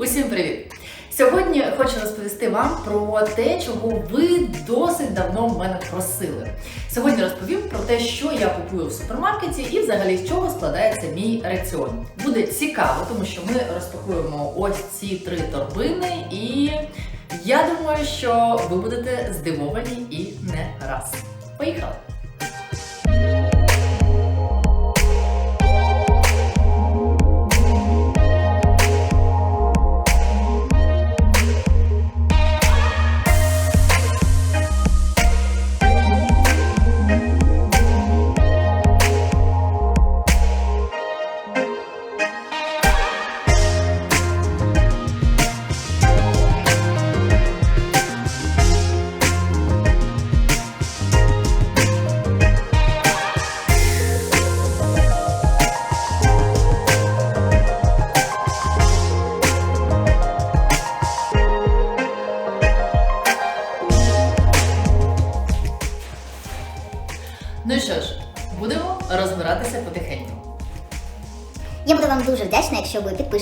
Усім привіт! Сьогодні хочу розповісти вам про те, чого ви досить давно в мене просили. Сьогодні розповім про те, що я купую в супермаркеті і взагалі з чого складається мій раціон. Буде цікаво, тому що ми розпакуємо ось ці три торбини, і я думаю, що ви будете здивовані і не раз. Поїхали!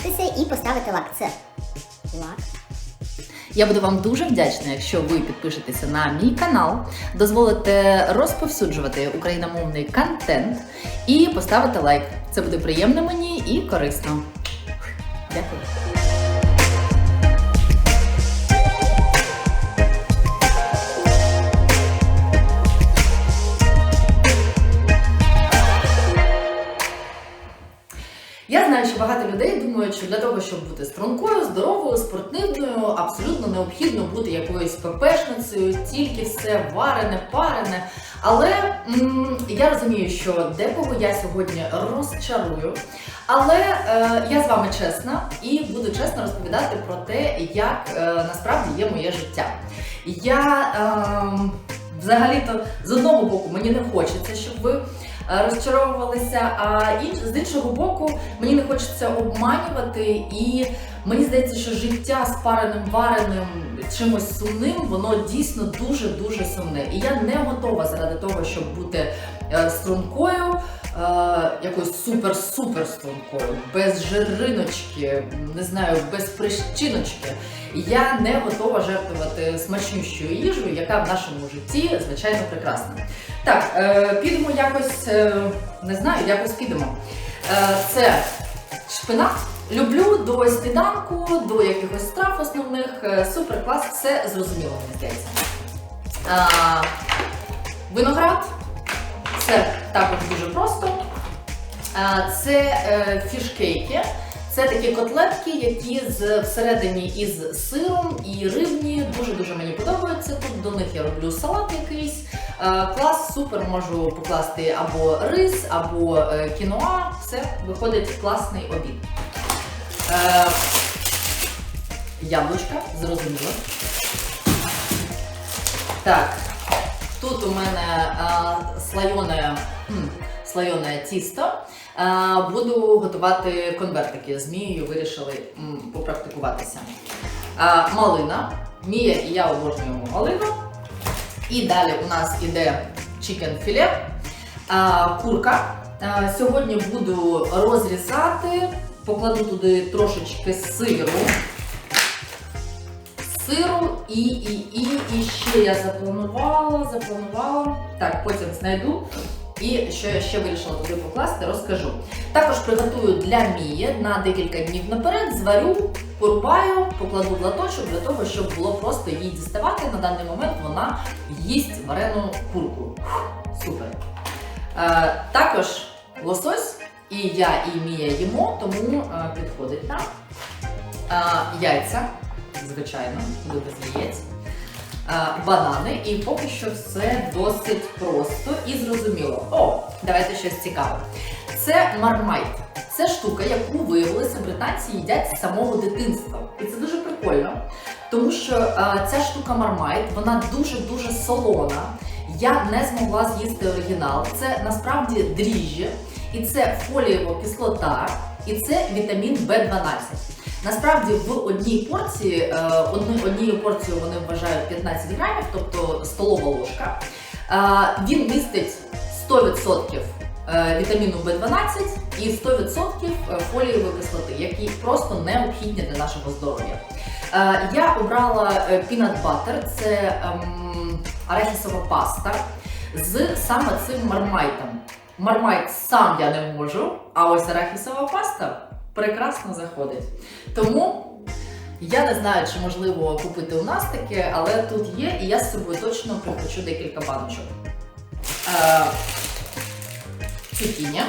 Якщо і поставити лайк. Це лайк. Я буду вам дуже вдячна, якщо ви підпишетеся на мій канал, дозволите розповсюджувати україномовний контент і поставите лайк. Це буде приємно мені і корисно. Дякую. Людей думають, що для того, щоб бути стрункою, здоровою, спортивною, абсолютно необхідно бути якоюсь ППшницею, тільки все варене, парене. Але м, я розумію, що декого я сьогодні розчарую. Але е, я з вами чесна і буду чесно розповідати про те, як е, насправді є моє життя. Я е, взагалі-то з одного боку мені не хочеться, щоб ви розчаровувалися, а з іншого боку, мені не хочеться обманювати, і мені здається, що життя з пареним вареним чимось сумним, воно дійсно дуже дуже сумне. І я не готова заради того, щоб бути е, стрункою. Е, якоюсь супер-супер стрункою, без жириночки, не знаю, без прищиночки. Я не готова жертвувати смачнющою їжею, яка в нашому житті звичайно прекрасна. Так, е, підемо якось, е, не знаю, якось підемо. Це шпинат. Люблю до сніданку, до якихось страв основних. Супер клас, все зрозуміло, мені здається. Виноград. Це також дуже просто. Е, Це е, фішкейки. Це такі котлетки, які з всередині із сиром і рибні. Дуже-дуже мені подобаються. Тут до них я роблю салат якийсь. Е, Клас, супер, можу покласти або рис, або кіноа. Все, виходить класний обід. Яблучка, зрозуміло. Так, тут у мене слайоне, слайоне тісто. Е, буду готувати конвертики. З Мією вирішили попрактикуватися. Е, малина. Мія і я обожнюємо малину. І далі у нас іде чикен філе, курка. Е, Сьогодні буду розрізати, покладу туди трошечки сиру. Сиру і, і, і, і ще я запланувала, запланувала. Так, потім знайду. І що я ще вирішила туди покласти, розкажу. Також приготую для Мії на декілька днів наперед, зварю, порубаю, покладу в латочок для того, щоб було просто її діставати. На даний момент вона їсть варену курку. Супер. Е, також лосось і я, і Мія їмо, тому е, підходить нам. Е, яйця, звичайно, буде без банани, і поки що все досить просто і зрозуміло. О, давайте щось цікаве. Це мармайт. Це штука, яку виявилося британці їдять з самого дитинства. І це дуже прикольно, тому що е, ця штука мармайт, вона дуже-дуже солона. Я не змогла з'їсти оригінал. Це насправді дріжджі, і це фолієва кислота, і це вітамін В12. Насправді в одній порції, е, одні- однією порцією вони вважають 15 грамів, тобто столова ложка. Е, Він містить 100% е, вітаміну В12 і 100% фолієвої кислоти, які просто необхідні для нашого здоров'я. Я обрала peanut butter, це ем, арахісова паста з саме цим мармайтом. Мармайт сам я не можу, а ось арахісова паста прекрасно заходить. Тому я не знаю, чи можливо купити у нас таке, але тут є, і я з собою точно прихочу декілька баночок. Е, цукіні.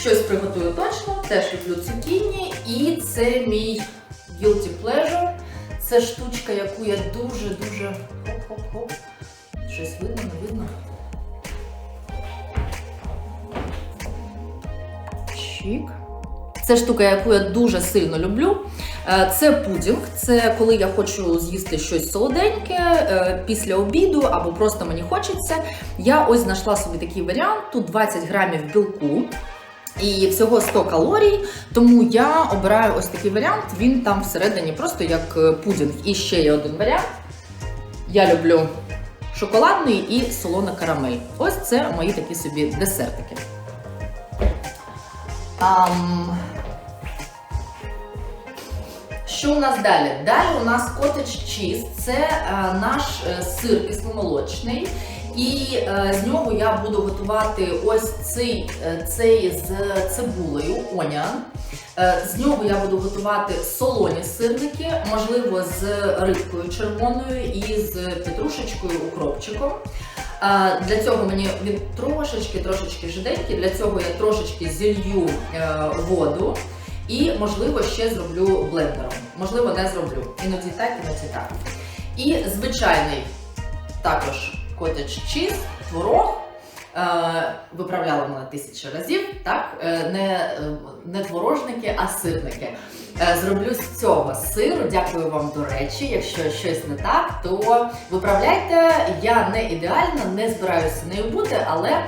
Щось приготую точно, теж люблю цукіні, і це мій guilty pleasure. Це штучка, яку я дуже-дуже хоп-хоп-хоп. Щось видно, не видно. Чик. Це штука, яку я дуже сильно люблю. Е, Це пудінг. Це коли я хочу з'їсти щось солоденьке е, після обіду або просто мені хочеться. Я ось знайшла собі такий варіант. Тут 20 грамів білку. І всього 100 калорій, тому я обираю ось такий варіант. Він там всередині просто як е, пудінг. І ще є один варіант. Я люблю шоколадний і солона карамель. Ось це мої такі собі десертики. Ам... Що у нас далі? Далі у нас cottage cheese. Це е, наш е, сир кисломолочний. І е, з нього я буду готувати ось цей, цей з цибулею, онян. З нього я буду готувати солоні сирники, можливо, з рибкою червоною і з петрушечкою, укропчиком. Для цього мені він трошечки трошечки жиденький. Для цього я трошечки зілью воду і, можливо, ще зроблю блендером. Можливо, не зроблю. Іноді так, іноді так. І звичайний також cottage cheese, творог. Е, виправляла мене тисячі разів, так? Е, не, е, не творожники, а сирники. Зроблю з цього сиру. Дякую вам до речі. Якщо щось не так, то виправляйте. Я не ідеальна, не збираюся нею бути, але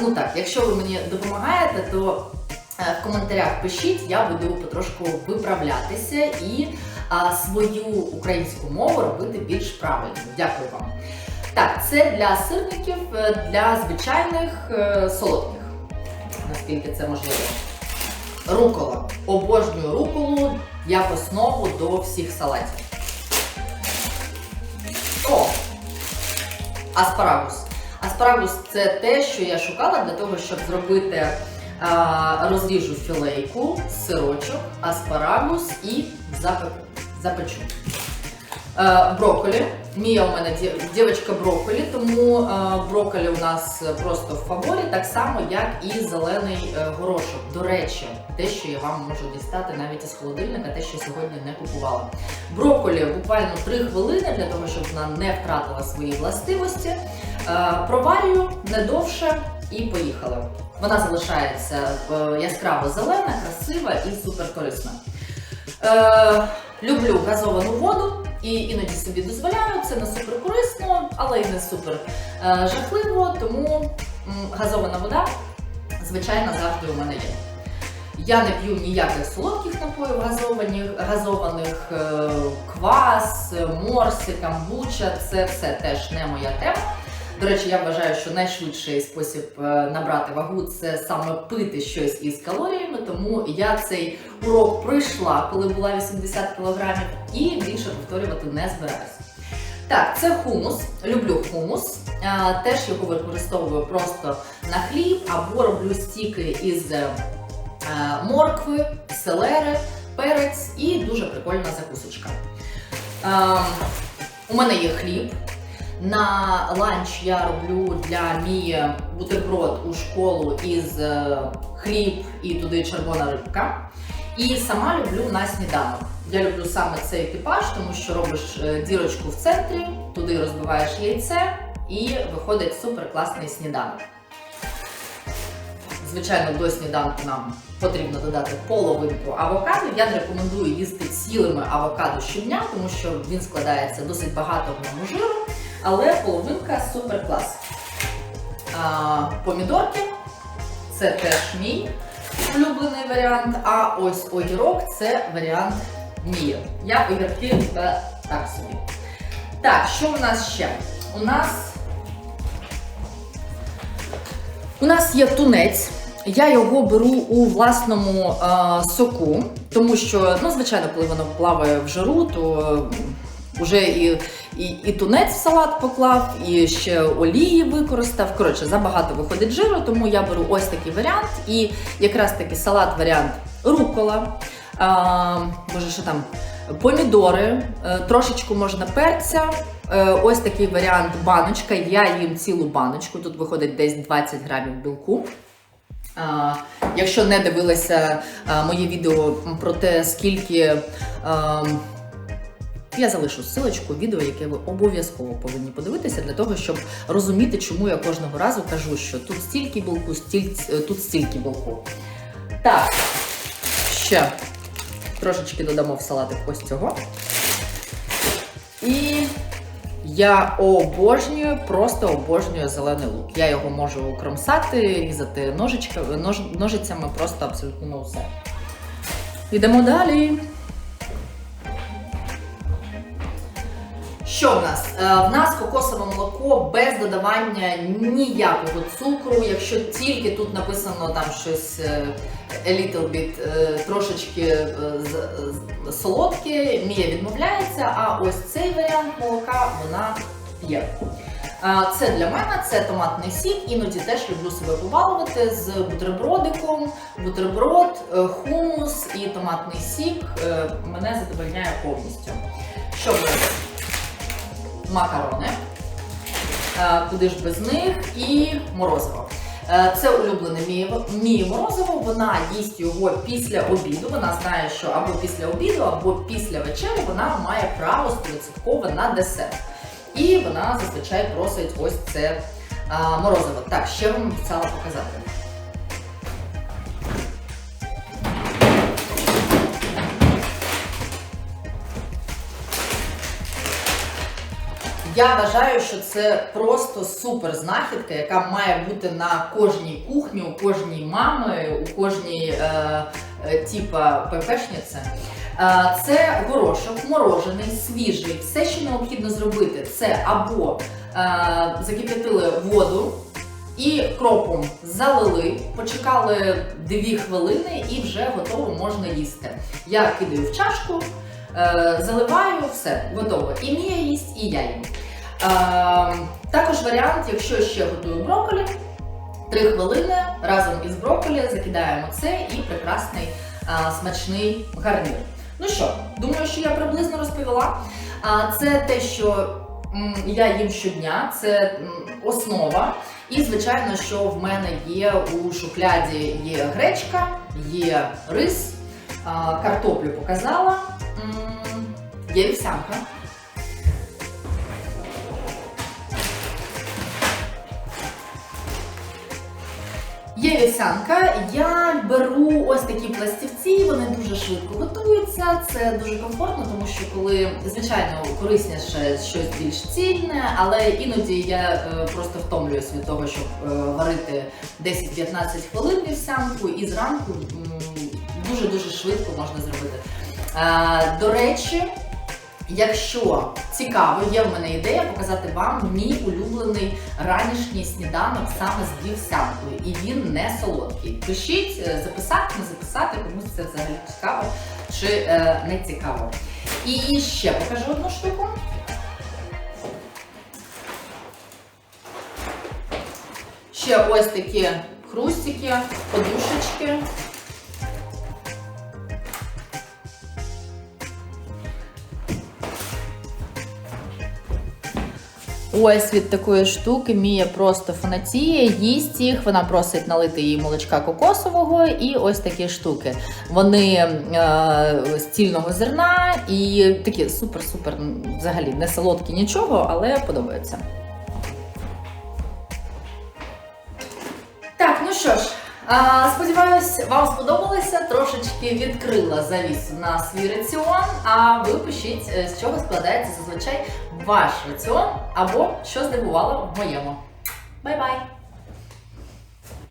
ну так, якщо ви мені допомагаєте, то в коментарях пишіть, я буду потрошку виправлятися і а, свою українську мову робити більш правильно. Дякую вам. Так, це для сирників, е, для звичайних е, солодких, наскільки це можливо. Рукола. Обожнюю руколу як основу до всіх салатів. О! Аспарагус. Аспарагус це те, що я шукала для того, щоб зробити розріжу філейку, сирочок, аспарагус і запечу. Е, брокколі. Мія у мене дів- дівчинка брокколі, тому е, брокколі у нас просто в фаворі, так само, як і зелений е, горошок. До речі, те, що я вам можу дістати навіть із холодильника, те, що сьогодні не купувала. Брокколі буквально 3 хвилини для того, щоб вона не втратила свої властивості. Е, проварюю не довше і поїхали. Вона залишається яскраво зелена, красива і супер корисна. Е, люблю газовану воду і іноді собі дозволяю. Це не супер корисно, але й не супер е, жахливо. Тому газована вода, звичайно, завжди у мене є. Я не п'ю ніяких солодких напоїв газованих, газованих е, квас, морси, камбуча. Це все теж не моя тема. До речі, я вважаю, що найшвидший спосіб е, набрати вагу це саме пити щось із калоріями. Тому я цей урок пройшла, коли була 80 кілограмів, і більше повторювати не збираюся. Так, це хумус. Люблю хумус. Е, Теж його використовую просто на хліб або роблю стіки із е, моркви, селери, перець і дуже прикольна закусочка. Е, У мене є хліб. На ланч я роблю для Мії бутерброд у школу із е, хліб і туди червона рибка. І сама люблю на сніданок. Я люблю саме цей типаж, тому що робиш е, дірочку в центрі, туди розбиваєш яйце і виходить супер класний сніданок. Звичайно, до сніданку нам потрібно додати половинку авокадо. Я не рекомендую їсти цілими авокадо щодня, тому що він складається досить багато жиру, але половинка супер клас. А, помідорки це теж мій улюблений варіант. А ось огірок це варіант мій. Я огірки та так собі. Так, що у нас ще? У нас У нас є тунець. Я його беру у власному е, соку, тому що, ну, звичайно, коли воно плаває в жару, то вже і, і, і тунець в салат поклав, і ще олії використав. Коротше, забагато виходить жиру, тому я беру ось такий варіант. І якраз таки салат варіант рукола. А, боже, що там? Помідори, е, трошечку можна перця. Е, Ось такий варіант баночка. Я їм цілу баночку. Тут виходить десь 20 грамів білку. Якщо не дивилися моє відео про те, скільки. Я залишу ссылочку відео, яке ви обов'язково повинні подивитися для того, щоб розуміти, чому я кожного разу кажу, що тут стільки білку, стільки, тут стільки білку. Так, ще трошечки додамо в салатик ось цього. І я обожнюю, просто обожнюю зелений лук. Я його можу кромсати, різати нож, ножицями, просто абсолютно на все. Йдемо далі. Що в нас? Е, В нас кокосове молоко без додавання ніякого цукру. Якщо тільки тут написано там щось е, a little bit, е, трошечки солодке, Мія відмовляється, а ось цей варіант молока вона п'є. Це для мене, це томатний сік. Іноді теж люблю себе побалувати з бутербродиком. Бутерброд, хумус і томатний сік мене задовольняє повністю. Що нас? Макарони. Е, Куди ж без них? І морозиво. Е, Це улюблене Мії морозиво. Вона їсть його після обіду. Вона знає, що або після обіду, або після вечері вона має право 100% на десерт. І вона зазвичай просить ось це е, морозиво. Так, ще вам обіцяла показати. Я вважаю, що це просто супер знахідка, яка має бути на кожній кухні, у кожній мами, у кожній е, е, типа ППшниці. Е, це горошок, морожений, свіжий. Все, що необхідно зробити, це або е, закип'ятили воду і кропом залили, почекали 2 хвилини і вже готово можна їсти. Я кидаю в чашку, е, заливаю, все, готово. І Мія їсть, і я їм. Е, також варіант, якщо ще готую брокколі, 3 хвилини разом із брокколі закидаємо це і прекрасний е, смачний гарнір. Ну що, думаю, що я приблизно розповіла. Це те, що я їм щодня, це основа. І звичайно, що в мене є у шухляді є гречка, є рис, картоплю показала, є вівсянка. Є вівсянка. Я беру ось такі пластівці, вони дуже швидко готуються. Це дуже комфортно, тому що коли звичайно корисніше щось більш цільне, але іноді я е, просто втомлююсь від того, щоб е, варити 10-15 хвилин вівсянку, і зранку дуже дуже швидко можна зробити. Е, до речі. Якщо цікаво, є в мене ідея показати вам мій улюблений ранішній сніданок саме з вівсянкою, і він не солодкий. Пишіть, е, записати, не записати, комусь це взагалі цікаво чи е, не цікаво. І ще покажу одну штуку. Ще ось такі хрустики, подушечки. Ось від такої штуки Мія просто фанатіє, їсть їх. Вона просить налити їй молочка кокосового і ось такі штуки. Вони е, з цільного зерна і такі супер-супер, взагалі не солодкі нічого, але подобаються. Так, ну що ж. Сподіваюсь, вам сподобалося. Трошечки відкрила завісу на свій раціон. А ви пишіть, е, з чого складається зазвичай ваш раціон або що здивувало в моєму. Бай-бай!